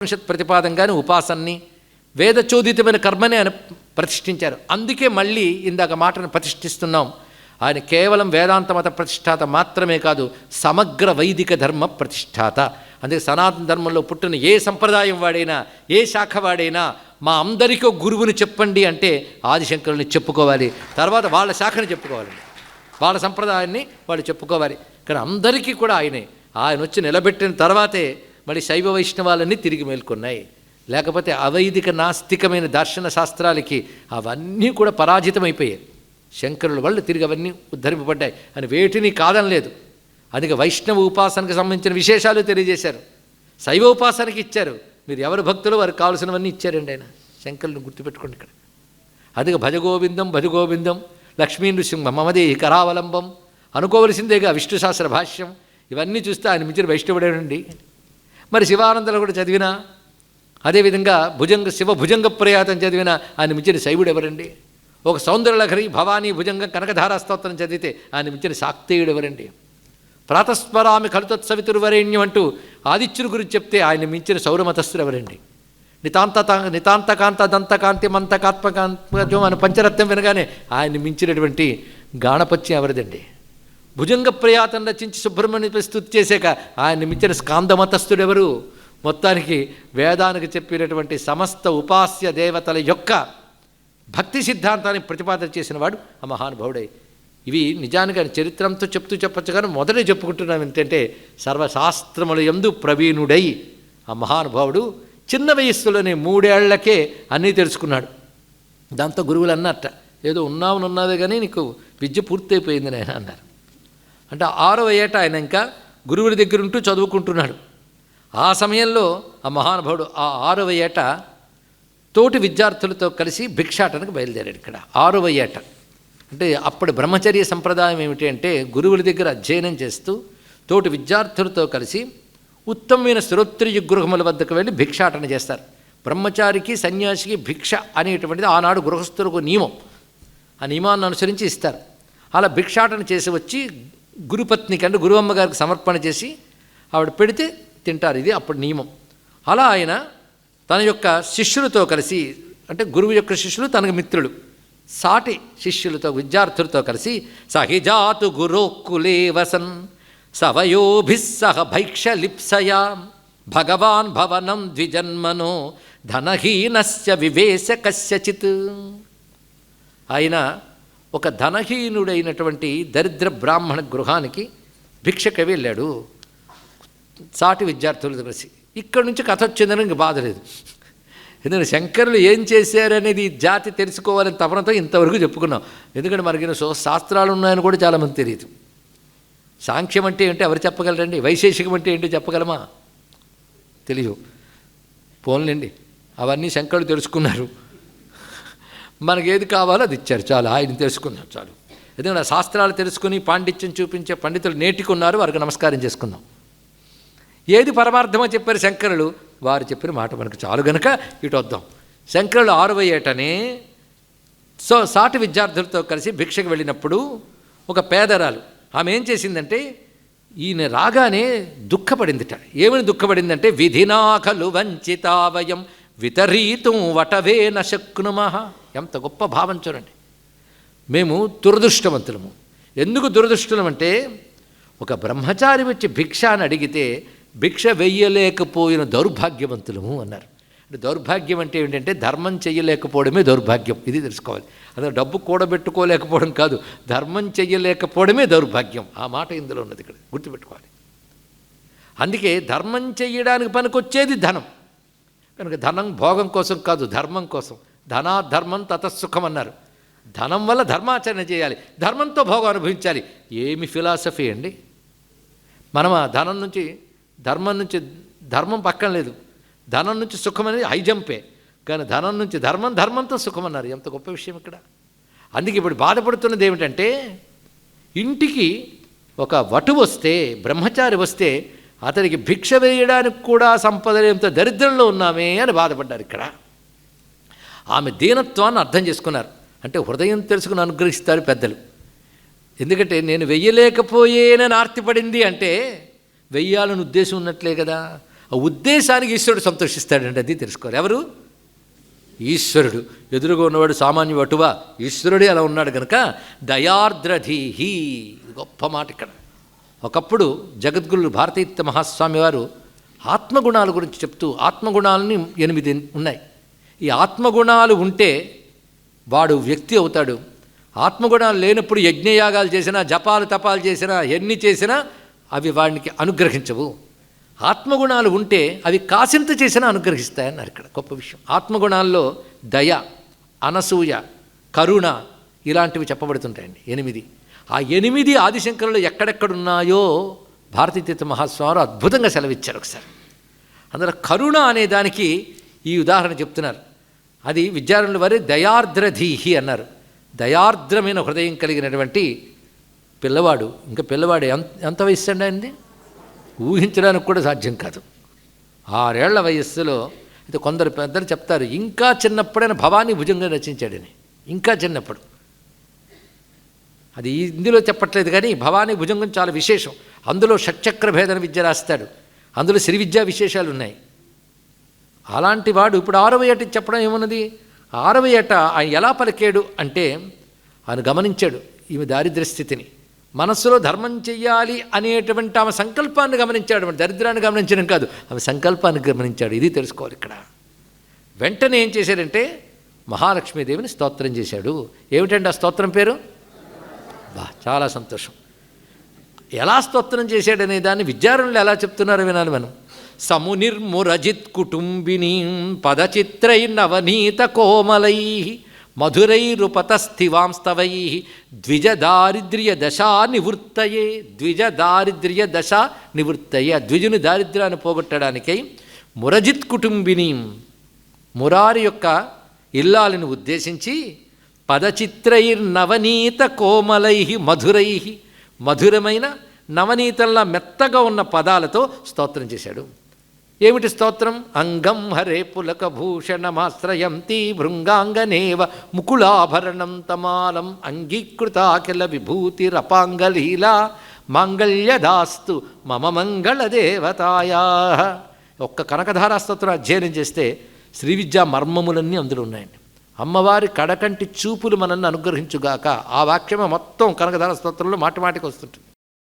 ఉపనిషత్ ప్రతిపాదంగానే ఉపాసన్ని వేదచోదితమైన కర్మని ఆయన ప్రతిష్ఠించారు. అందుకే మళ్ళీ ఇందాక మాటను ప్రతిష్ఠిస్తున్నాం. ఆయన కేవలం వేదాంత మత ప్రతిష్టాత మాత్రమే కాదు సమగ్ర వైదిక ధర్మ ప్రతిష్టాత అందుకే సనాతన ధర్మంలో పుట్టిన ఏ సంప్రదాయం వాడైనా ఏ శాఖ వాడైనా మా అందరికీ గురువుని చెప్పండి అంటే ఆదిశంకరుని చెప్పుకోవాలి. తర్వాత వాళ్ళ శాఖని చెప్పుకోవాలి. వాళ్ళ సంప్రదాయాన్ని వాళ్ళు చెప్పుకోవాలి. కానీ అందరికీ కూడా ఆయనే. ఆయన వచ్చి నిలబెట్టిన తర్వాతే మళ్ళీ శైవ వైష్ణవాలన్నీ తిరిగి మేల్కొన్నాయి. లేకపోతే అవైదిక నాస్తికమైన దర్శన శాస్త్రాలకి అవన్నీ కూడా పరాజితమైపోయాయి. శంకరుల వల్ల తిరిగి అవన్నీ ఉద్ధరింపబడ్డాయి. అని వేటిని కాదనలేదు అందుకే వైష్ణవ ఉపాసనకు సంబంధించిన విశేషాలు తెలియజేశారు. శైవ ఉపాసనకి ఇచ్చారు. మీరు ఎవరు భక్తులు వారికి కావాల్సినవన్నీ ఇచ్చారండి ఆయన. శంకరుని గుర్తుపెట్టుకోండి ఇక్కడ. అందుకే భజగోవిందం భజగోవిందం లక్ష్మీ నృసింహ మమదే కరావలంబం అనుకోవలసిందేగా విష్ణు శాస్త్ర భాష్యం ఇవన్నీ చూస్తే ఆయన మించిన వైష్ణవుడేనండి మరి శివానందలు కూడా చదివినా అదేవిధంగా భుజంగ శివ భుజంగ ప్రయాతం చదివినా ఆయన మించిన శైవుడు ఎవరండి? ఒక సౌందర్యలహరి భవానీ భుజంగ కనకధారా స్తోత్రం చదివితే ఆయన మించిన శాక్తేయుడు ఎవరండి? ప్రాతస్మరామి కలుతత్సవితుర్వరేణ్యం అంటూ ఆదిత్యుని గురించి చెప్తే ఆయన మించిన సౌరమతస్థుడు ఎవరండి? నితాంత నితాంతకాంత దంతకాంతి మంతకాత్మకాంతం అని పంచరత్నం వినగానే ఆయన మించినటువంటి గాణపత్యం ఎవరిదండి? భుజంగ ప్రయాతం రచించి సుబ్రహ్మణ్య స్థుతి చేశాక ఆయన మించిన స్కాందమతస్థుడెవరు మొత్తానికి వేదానికి చెప్పినటువంటి సమస్త ఉపాస్య దేవతల యొక్క భక్తి సిద్ధాంతాన్ని ప్రతిపాదన చేసిన వాడు ఆ మహానుభావుడే. ఇవి నిజానికి ఆయన చరిత్రంతో చెప్తూ చెప్పచ్చు కానీ మొదట చెప్పుకుంటున్నాం ఏంటంటే సర్వశాస్త్రముల ఎందు ప్రవీణుడై ఆ మహానుభావుడు చిన్న వయస్సులోనే మూడేళ్ళకే అన్నీ తెలుసుకున్నాడు. దాంతో గురువులు అన్నట్ట ఏదో ఉన్నావును ఉన్నదే కానీ నీకు విద్య పూర్తయిపోయింది నేను అన్నారు. అంటే ఆరవ ఏట ఆయన ఇంకా గురువుల దగ్గర ఉంటూ చదువుకుంటున్నాడు. ఆ సమయంలో ఆ మహానుభావుడు ఆ ఆరవ ఏట తోటి విద్యార్థులతో కలిసి భిక్షాటనకు బయలుదేరాడు ఇక్కడ. ఆరవ ఏట. అంటే అప్పటి బ్రహ్మచర్య సంప్రదాయం ఏమిటి అంటే గురువుల దగ్గర అధ్యయనం చేస్తూ తోటి విద్యార్థులతో కలిసి ఉత్తమమైన శ్రోత్రియ గృహముల వద్దకు వెళ్ళి భిక్షాటన చేస్తారు. బ్రహ్మచారికి సన్యాసికి భిక్ష అనేటువంటిది ఆనాడు గృహస్థులకు నియమం. ఆ నియమాన్ని అనుసరించి ఇస్తారు. అలా భిక్షాటన చేసి వచ్చి గురుపత్నికి అంటే గురు అమ్మగారికి సమర్పణ చేసి ఆవిడ పెడితే తింటారు. ఇది అప్పుడు నియమం. అలా ఆయన తన యొక్క శిష్యులతో కలిసి అంటే గురువు యొక్క శిష్యులు తనకు మిత్రులు సాటి శిష్యులతో విద్యార్థులతో కలిసి సహిజాతు గురోక్కులే వసన్ సవయోభిస్సహ భైక్షలిప్సయా భగవాన్ భవనం ద్విజన్మనో ధనహీనస్య వివేశ కస్యచిత్ ఆయన ఒక ధనహీనుడైనటువంటి దరిద్ర బ్రాహ్మణ గృహానికి భిక్షకి వెళ్ళాడు. సాటి విద్యార్థులతో కలిసి ఇక్కడ నుంచి కథ వచ్చిందని ఇంక బాధ లేదు. ఎందుకంటే శంకరులు ఏం చేశారనేది జాతి తెలుసుకోవాలని తపనతో ఇంతవరకు చెప్పుకున్నాం. ఎందుకంటే మనకి సో శాస్త్రాలు ఉన్నాయని కూడా చాలామంది తెలియదు. సాంఖ్యం అంటే ఏంటో ఎవరు చెప్పగలరండి? వైశేషికం అంటే ఏంటో చెప్పగలమా? తెలియదు. పోన్లేండి. అవన్నీ శంకరులు తెలుసుకున్నారు. మనకి ఏది కావాలో అది ఇచ్చారు. చాలు ఆయన తెలుసుకున్నాం చాలు. ఎందుకంటే శాస్త్రాలు తెలుసుకుని పాండిత్యం చూపించే పండితులు నేటికి ఉన్నారు వారికి నమస్కారం చేసుకుందాం. ఏది పరమార్థమో చెప్పారు శంకరులు. వారు చెప్పిన మాట మనకు చాలు గనక ఇటు వద్దాం. శంకరులు ఆరవ ఏటనే సో సాటి విద్యార్థులతో కలిసి భిక్షకు వెళ్ళినప్పుడు ఒక పేదరాలు ఆమె ఏం చేసిందంటే ఈయన రాగానే దుఃఖపడిందిట. ఏమని దుఃఖపడిందంటే విధినాకలు వంచితావయం వితరీతం వటవే నశక్నుమహ ఎంత గొప్ప భావం చూడండి. మేము దురదృష్టవంతులము. ఎందుకు దురదృష్టం అంటే ఒక బ్రహ్మచారి వచ్చి భిక్ష అని అడిగితే భిక్ష వెయ్యలేకపోయిన దౌర్భాగ్యవంతులము అన్నారు. అంటే దౌర్భాగ్యం అంటే ఏంటంటే ధర్మం చెయ్యలేకపోవడమే దౌర్భాగ్యం. ఇది తెలుసుకోవాలి. అదే డబ్బు కూడబెట్టుకోలేకపోవడం కాదు ధర్మం చెయ్యలేకపోవడమే దౌర్భాగ్యం. ఆ మాట ఇందులో ఉన్నది ఇక్కడ. గుర్తుపెట్టుకోవాలి. అందుకే ధర్మం చెయ్యడానికి పనికొచ్చేది ధనం. కనుక ధనం భోగం కోసం కాదు ధర్మం కోసం. ధనాధర్మం తతసుఖం అన్నారు ధనం వల్ల ధర్మాచరణ చేయాలి. ధర్మంతో భోగం అనుభవించాలి. ఏమి ఫిలాసఫీ అండి? మనం ఆ ధనం నుంచి ధర్మం నుంచి ధర్మం పక్కన లేదు. ధనం నుంచి సుఖం అనేది హైజంపే కానీ ధనం నుంచి ధర్మం ధర్మంతో సుఖం అన్నారు ఎంత గొప్ప విషయం ఇక్కడ. అందుకే ఇప్పుడు బాధపడుతున్నది ఏమిటంటే ఇంటికి ఒక వటు వస్తే బ్రహ్మచారి వస్తే అతనికి భిక్ష వేయడానికి కూడా సంపద లేనంత దరిద్రంలో ఉన్నామే అని బాధపడ్డారు ఇక్కడ. ఆమె దీనత్వాన్ని అర్థం చేసుకున్నారు. అంటే హృదయం తెలుసుకుని అనుగ్రహిస్తారు పెద్దలు. ఎందుకంటే నేను వెయ్యలేకపోయేనని ఆర్తిపడింది అంటే వెయ్యాలని ఉద్దేశం ఉన్నట్లే కదా. ఆ ఉద్దేశానికి ఈశ్వరుడు సంతోషిస్తాడండి అది తెలుసుకోవాలి. ఎవరు? ఈశ్వరుడు. ఎదురుగా ఉన్నవాడు సామాన్య వటువా? ఈశ్వరుడే అలా ఉన్నాడు కనుక దయార్ద్రధీహి. గొప్ప మాట ఇక్కడ. ఒకప్పుడు జగద్గురులు భారతీయ మహాస్వామి వారు ఆత్మగుణాల గురించి చెప్తూ ఆత్మగుణాలని ఎనిమిది ఉన్నాయి. ఈ ఆత్మగుణాలు ఉంటే వాడు వ్యక్తి అవుతాడు. ఆత్మగుణాలు లేనప్పుడు యజ్ఞయాగాలు చేసినా జపాలు తపాలు చేసినా ఎన్ని చేసినా అవి వాడికి అనుగ్రహించవు. ఆత్మగుణాలు ఉంటే అవి కాసింత చేసినా అనుగ్రహిస్తాయన్నారు ఇక్కడ గొప్ప విషయం. ఆత్మగుణాల్లో దయ అనసూయ కరుణ ఇలాంటివి చెప్పబడుతుంటాయండి. ఎనిమిది. ఆ ఎనిమిది ఆదిశంకరులు ఎక్కడెక్కడున్నాయో భారతీతీర్థ మహాస్వామి అద్భుతంగా సెలవిచ్చారు ఒకసారి. అందులో కరుణ అనే దానికి ఈ ఉదాహరణ చెప్తున్నారు. అది విద్యారణుల వారి దయార్ద్రధీహి అన్నారు. దయార్ద్రమైన హృదయం కలిగినటువంటి పిల్లవాడు ఇంకా పిల్లవాడు ఎంత ఎంత వయస్సు అండి ఆయనది? ఊహించడానికి కూడా సాధ్యం కాదు. ఆరేళ్ళ వయస్సులో అయితే కొందరు పెద్దలు చెప్తారు ఇంకా చిన్నప్పుడైనా భవానీ భుజంగా రచించాడని ఇంకా చిన్నప్పుడు. అది ఇందులో చెప్పట్లేదు కానీ భవానీ భుజంగం చాలా విశేషం. అందులో షట్చక్ర భేదన విద్య రాస్తాడు. అందులో శ్రీ విద్యా విశేషాలు ఉన్నాయి అలాంటి వాడు ఇప్పుడు ఆరవ ఏట చెప్పడం ఏమున్నది? ఆరవ ఏట ఆయన ఎలా పలికాడు అంటే ఆయన గమనించాడు ఈమె దారిద్ర్య స్థితిని. మనస్సులో ధర్మం చెయ్యాలి అనేటువంటి ఆమె సంకల్పాన్ని గమనించాడు. దరిద్రాన్ని గమనించడం కాదు ఆమె సంకల్పాన్ని గమనించాడు. ఇది తెలుసుకోవాలి ఇక్కడ. వెంటనే ఏం చేశాడంటే మహాలక్ష్మీదేవిని స్తోత్రం చేశాడు. ఏమిటండి ఆ స్తోత్రం పేరు? బా చాలా సంతోషం. ఎలా స్తోత్రం చేశాడనే దాన్ని విద్యారణులు ఎలా చెప్తున్నారో వినాలి మనం. సమునిర్మురజిత్ కుటుంబినీ పదచిత్రై నవనీత కోమలై మధురైరుపతస్థివాంస్తవై ద్విజ దారిద్ర్య దశా నివృత్తయే ద్విజ దారిద్ర్య దశ నివృత్తయే. ఆ ద్విజుని దారిద్ర్యాన్ని పోగొట్టడానికై మురజిత్ కుటుంబిని మురారి యొక్క ఇల్లాలను ఉద్దేశించి పదచిత్రైర్నవనీత కోమలై మధురై మధురమైన నవనీతంలా మెత్తగా ఉన్న పదాలతో స్తోత్రం చేశాడు. ఏమిటి స్తోత్రం? అంగం హరే పులక భూషణమాశ్రయంతి భృంగాంగనేవ ముకుళాభరణం తమాలం అంగీకృతాఖిల విభూతిరపాంగలీలా మాంగళ్యదాస్తు మమ మంగళదేవతాయా ఒక్క కనకధారాస్తోత్రం అధ్యయనం చేస్తే శ్రీ విద్యా మర్మములన్నీ అందులో ఉన్నాయండి. అమ్మవారి కడకంటి చూపులు మనల్ని అనుగ్రహించుగాక ఆ వాక్యమే మొత్తం కనకధార స్తోత్రంలో మాటిమాటికి వస్తుంటుంది.